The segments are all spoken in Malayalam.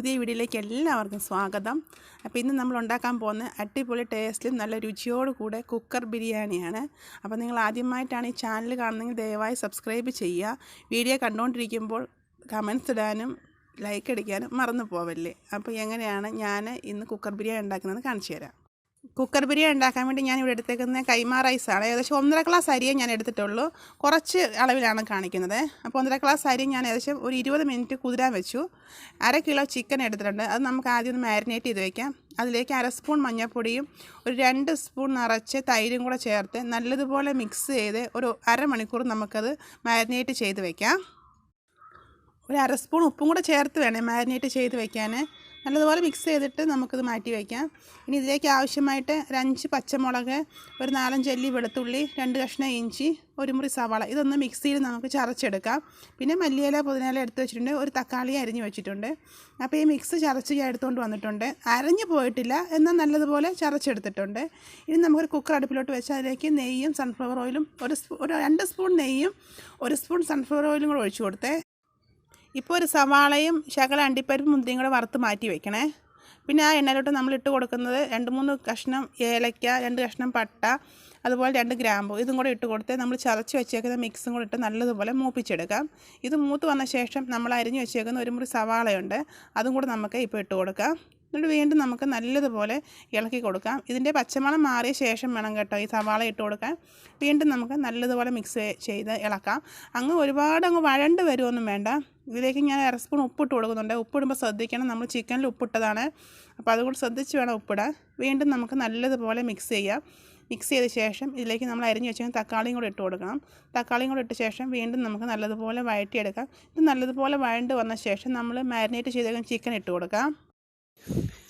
പുതിയ വീഡിയോയിലേക്ക് എല്ലാവർക്കും സ്വാഗതം. അപ്പോൾ ഇന്ന് നമ്മൾ ഉണ്ടാക്കാൻ പോകുന്ന അടിപൊളി ടേസ്റ്റിലും നല്ല രുചിയോട് കൂടെ കുക്കർ ബിരിയാണിയാണ്. അപ്പോൾ നിങ്ങൾ ആദ്യമായിട്ടാണ് ഈ ചാനൽ കാണുന്നതെങ്കിൽ ദയവായി സബ്സ്ക്രൈബ് ചെയ്യുക. വീഡിയോ കണ്ടുകൊണ്ടിരിക്കുമ്പോൾ കമൻസ് ഇടാനും ലൈക്ക് അടിക്കാനും മറന്നു പോവല്ലേ? അപ്പോൾ എങ്ങനെയാണ് ഞാൻ ഇന്ന് കുക്കർ ബിരിയാണി ഉണ്ടാക്കുന്നത് കാണിച്ചു തരാം. കുക്കർ ബിരിയാണി ഉണ്ടാക്കാൻ വേണ്ടി ഞാൻ ഇവിടെ എടുത്തേക്കുന്നത് കൈമാ റൈസാണ് ഏകദേശം ഒന്നര ഗ്ലാസ് അരിയെ ഞാൻ എടുത്തിട്ടുള്ളൂ. കുറച്ച് അളവിലാണ് കാണിക്കുന്നത്. അപ്പോൾ ഒന്നര ഗ്ലാസ് അരി ഞാൻ ഏകദേശം ഒരു ഇരുപത് മിനിറ്റ് കുതിരാൻ വെച്ചു. അര കിലോ ചിക്കൻ എടുത്തിട്ടുണ്ട്. അത് നമുക്ക് ആദ്യം ഒന്ന് മാരിനേറ്റ് ചെയ്ത് വയ്ക്കാം അതിലേക്ക് അര സ്പൂൺ മഞ്ഞൾപ്പൊടിയും ഒരു രണ്ട് സ്പൂൺ നിറച്ച് തൈരും കൂടെ ചേർത്ത് നല്ലതുപോലെ മിക്സ് ചെയ്ത് ഒരു അരമണിക്കൂർ നമുക്കത് മാരിനേറ്റ് ചെയ്ത് വയ്ക്കാം ഒരു അര സ്പൂൺ ഉപ്പും കൂടെ ചേർത്ത് വേണേ മാരിനേറ്റ് ചെയ്ത് വെക്കാൻ. നല്ലതുപോലെ മിക്സ് ചെയ്തിട്ട് നമുക്കിത് മാറ്റി വയ്ക്കാം. ഇനി ഇതിലേക്ക് ആവശ്യമായിട്ട് ഒരു അഞ്ച് പച്ചമുളക് ഒരു നാലഞ്ച് അല്ലി വെളുത്തുള്ളി രണ്ട് കഷ്ണം ഇഞ്ചി ഒരു മുറി സവാള. ഇതൊന്ന് മിക്സിയിൽ നമുക്ക് ചതച്ചെടുക്കാം. പിന്നെ മല്ലിയില പുതിനയില എടുത്ത് വെച്ചിട്ടുണ്ട്. ഒരു തക്കാളി അരിഞ്ഞ് വെച്ചിട്ടുണ്ട്. അപ്പോൾ ഈ മിക്സ് ചതച്ച് ഞാൻ എടുത്തുകൊണ്ട് വന്നിട്ടുണ്ട്. അരഞ്ഞു പോയിട്ടില്ല. എന്നാൽ നല്ലതുപോലെ ചതച്ചെടുത്തിട്ടുണ്ട്. ഇനി നമുക്കൊരു കുക്കർ അടുപ്പിലോട്ട് വെച്ച് അതിലേക്ക് നെയ്യും സൺഫ്ലവർ ഓയിലും ഒരു ഒരു രണ്ട് സ്പൂൺ നെയ്യും ഒരു സ്പൂൺ സൺഫ്ലവർ ഓയിലും കൂടെ ഒഴിച്ചു കൊടുത്തേ. ഇപ്പോൾ ഒരു സവാളയും ശകല അണ്ടിപ്പരിപ്പ് മുന്തിരിയും കൂടെ വറുത്ത് മാറ്റി വെക്കണേ. പിന്നെ ആ എണ്ണയിലോട്ട് നമ്മൾ ഇട്ട് കൊടുക്കുന്നത് രണ്ട് മൂന്ന് കഷ്ണം ഏലക്ക രണ്ട് കഷ്ണം പട്ട അതുപോലെ രണ്ട് ഗ്രാമ്പു. ഇതും കൂടെ ഇട്ട് കൊടുത്ത് നമ്മൾ ചതച്ച് വെച്ചേക്കുന്ന മിക്സും കൂടെ ഇട്ട് നല്ലതുപോലെ മൂപ്പിച്ചെടുക്കാം. ഇത് മൂത്ത് വന്ന ശേഷം നമ്മൾ അരിഞ്ഞ് വെച്ചേക്കുന്ന ഒരു മുറി സവാളയുണ്ട്. അതും കൂടെ നമുക്ക് ഇപ്പോൾ ഇട്ട് കൊടുക്കാം. എന്നിട്ട് വീണ്ടും നമുക്ക് നല്ലതുപോലെ ഇളക്കി കൊടുക്കാം. ഇതിന്റെ പച്ചമണം മാറിയ ശേഷം വേണം കേട്ടോ ഈ സവാള ഇട്ട് കൊടുക്കാൻ. വീണ്ടും നമുക്ക് നല്ലതുപോലെ മിക്സ് ചെയ്ത് ഇളക്കാം. അങ്ങ് ഒരുപാട് അങ്ങ് വഴണ്ട് വരുമൊന്നും വേണ്ട. ഇതിലേക്ക് ഞാൻ അര സ്പൂൺ ഉപ്പിട്ട് കൊടുക്കുന്നുണ്ട്. ഉപ്പിടുമ്പോൾ ശ്രദ്ധിക്കണം. നമ്മൾ ചിക്കനിൽ ഉപ്പിട്ടതാണ് അപ്പോൾ അതുകൊണ്ട് ശ്രദ്ധിച്ച് വേണം ഉപ്പിടാൻ വീണ്ടും നമുക്ക് നല്ലതുപോലെ മിക്സ് ചെയ്യാം. മിക്സ് ചെയ്ത ശേഷം ഇതിലേക്ക് നമ്മൾ അരിഞ്ഞ് വെച്ചാൽ തക്കാളിയും കൂടെ ഇട്ട് കൊടുക്കണം. തക്കാളിയും കൂടെ ഇട്ട ശേഷം വീണ്ടും നമുക്ക് നല്ലതുപോലെ വഴറ്റിയെടുക്കാം. ഇത് നല്ലതുപോലെ വഴണ്ട് വന്ന ശേഷം നമ്മൾ മാരിനേറ്റ് ചെയ്തേക്കാൻ ചിക്കൻ ഇട്ട് കൊടുക്കാം.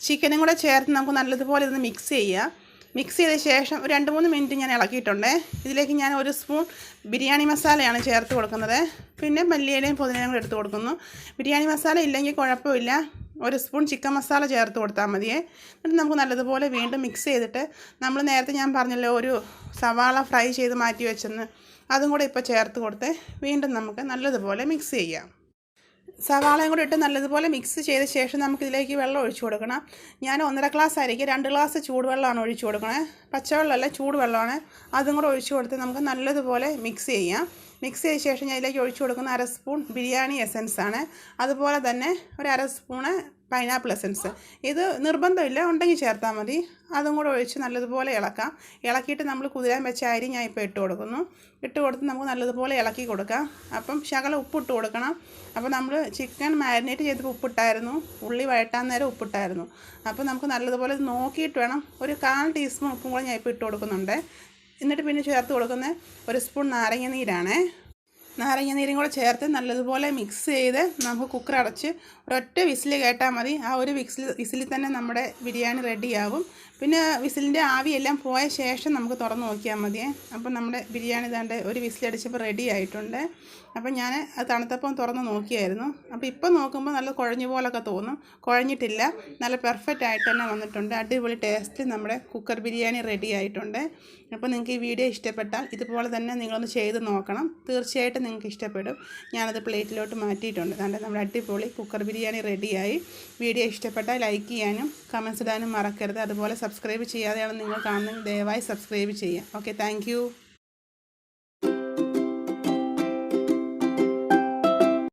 ചിക്കനും കൂടെ ചേർത്ത് നമുക്ക് നല്ലതുപോലെ ഇതൊന്ന് മിക്സ് ചെയ്യുക മിക്സ് ചെയ്ത ശേഷം ഒരു രണ്ട് മൂന്ന് മിനിറ്റ് ഞാൻ ഇളക്കിയിട്ടുണ്ട്. ഇതിലേക്ക് ഞാൻ ഒരു സ്പൂൺ ബിരിയാണി മസാലയാണ് ചേർത്ത് കൊടുക്കുന്നത്. പിന്നെ മല്ലിയിലയും പുതിനയും കൂടെ എടുത്ത് കൊടുക്കുന്നു. ബിരിയാണി മസാല ഇല്ലെങ്കിൽ കുഴപ്പമില്ല. ഒരു സ്പൂൺ ചിക്കൻ മസാല ചേർത്ത് കൊടുത്താൽ മതിയേ. എന്നിട്ട് നമുക്ക് നല്ലതുപോലെ വീണ്ടും മിക്സ് ചെയ്തിട്ട് നമ്മൾ നേരത്തെ ഞാൻ പറഞ്ഞല്ലോ ഒരു സവാള ഫ്രൈ ചെയ്ത് മാറ്റി വെച്ചെന്ന്. അതും കൂടെ ഇപ്പോൾ ചേർത്ത് കൊടുത്ത് വീണ്ടും നമുക്ക് നല്ലതുപോലെ മിക്സ് ചെയ്യാം. സവാളയും കൂടി ഇട്ട് നല്ലതുപോലെ മിക്സ് ചെയ്ത ശേഷം നമുക്കിതിലേക്ക് വെള്ളം ഒഴിച്ചു കൊടുക്കണം. ഞാൻ ഒന്നര ഗ്ലാസ് ആയിരിക്കും രണ്ട് ഗ്ലാസ് ചൂടുവെള്ളമാണ് ഒഴിച്ചു കൊടുക്കണേ. പച്ചവെള്ളമല്ല ചൂടുവെള്ളമാണ്. അതും കൂടെ ഒഴിച്ചു കൊടുത്ത് നമുക്ക് നല്ലതുപോലെ മിക്സ് ചെയ്യാം. മിക്സ് ചെയ്ത ശേഷം ഞാൻ ഇതിലേക്ക് ഒഴിച്ചു കൊടുക്കുന്ന അര സ്പൂൺ ബിരിയാണി എസൻസ് ആണ്. അതുപോലെ തന്നെ ഒരു അര സ്പൂണ് പൈനാപ്പിൾ എസൻസ് ഇത് നിർബന്ധമില്ല ഉണ്ടെങ്കിൽ ചേർത്താൽ മതി. അതും കൂടെ ഒഴിച്ച് നല്ലതുപോലെ ഇളക്കാം. ഇളക്കിയിട്ട് നമ്മൾ കുതിരാൻ വെച്ച അരി ഞാൻ ഇപ്പോൾ ഇട്ട് കൊടുക്കുന്നു. ഇട്ട് കൊടുത്ത് നമുക്ക് നല്ലതുപോലെ ഇളക്കി കൊടുക്കാം. അപ്പം ശകലം ഉപ്പിട്ട് കൊടുക്കണം. അപ്പോൾ നമ്മൾ ചിക്കൻ മാരിനേറ്റ് ചെയ്തപ്പോൾ ഉപ്പിട്ടായിരുന്നു. ഉള്ളി വഴട്ടാൻ നേരം ഉപ്പിട്ടായിരുന്നു. അപ്പോൾ നമുക്ക് നല്ലതുപോലെ നോക്കിയിട്ട് വേണം. ഒരു കാൽ ടീസ്പൂൺ ഉപ്പും കൂടെ ഞാൻ ഇപ്പോൾ ഇട്ട് കൊടുക്കുന്നുണ്ട്. എന്നിട്ട് പിന്നെ ചേർത്ത് കൊടുക്കുന്നത് ഒരു സ്പൂൺ നാരങ്ങ നീരാണേ. നാരങ്ങ നീരും കൂടെ ചേർത്ത് നല്ലതുപോലെ മിക്സ് ചെയ്ത് നമുക്ക് കുക്കർ അടച്ച് ഒരൊറ്റ വിസിൽ കേട്ടാൽ മതി. ആ ഒരു വിസിൽ വിസിലിൽ തന്നെ നമ്മുടെ ബിരിയാണി റെഡിയാവും പിന്നെ വിസിലിന്റെ ആവിയെല്ലാം പോയ ശേഷം നമുക്ക് തുറന്ന് നോക്കിയാൽ മതിയേ. അപ്പം നമ്മുടെ ബിരിയാണി ഇതാണ്ട് ഒരു വിസിലടിച്ചപ്പോൾ റെഡി ആയിട്ടുണ്ട്. അപ്പം ഞാൻ അത് തണുത്തപ്പം തുറന്ന് നോക്കിയായിരുന്നു. അപ്പോൾ ഇപ്പം നോക്കുമ്പോൾ നല്ല കുഴഞ്ഞ പോലൊക്കെ തോന്നും. കുഴഞ്ഞിട്ടില്ല. നല്ല പെർഫെക്റ്റ് ആയിട്ട് തന്നെ വന്നിട്ടുണ്ട്. അടിപൊളി ടേസ്റ്റ് നമ്മുടെ കുക്കർ ബിരിയാണി റെഡി ആയിട്ടുണ്ട്. അപ്പോൾ നിങ്ങൾക്ക് ഈ വീഡിയോ ഇഷ്ടപ്പെട്ടാൽ ഇതുപോലെ തന്നെ നിങ്ങളൊന്ന് ചെയ്ത് നോക്കണം. തീർച്ചയായിട്ടും നിങ്ങൾക്ക് ഇഷ്ടപ്പെടും. ഞാനത് പ്ലേറ്റിലോട്ട് മാറ്റിയിട്ടുണ്ട്. അതുകൊണ്ട് നമ്മുടെ അടിപൊളി കുക്കർ ബിരിയാണി റെഡിയായി. വീഡിയോ ഇഷ്ടപ്പെട്ടാൽ ലൈക്ക് ചെയ്യാനും കമൻസ് ഇടാനും മറക്കരുത്. അതുപോലെ സബ്സ്ക്രൈബ് ചെയ്യാതെയാണ് നിങ്ങൾ കാണുന്നത്. ദയവായി സബ്സ്ക്രൈബ് ചെയ്യാം ഓക്കെ താങ്ക്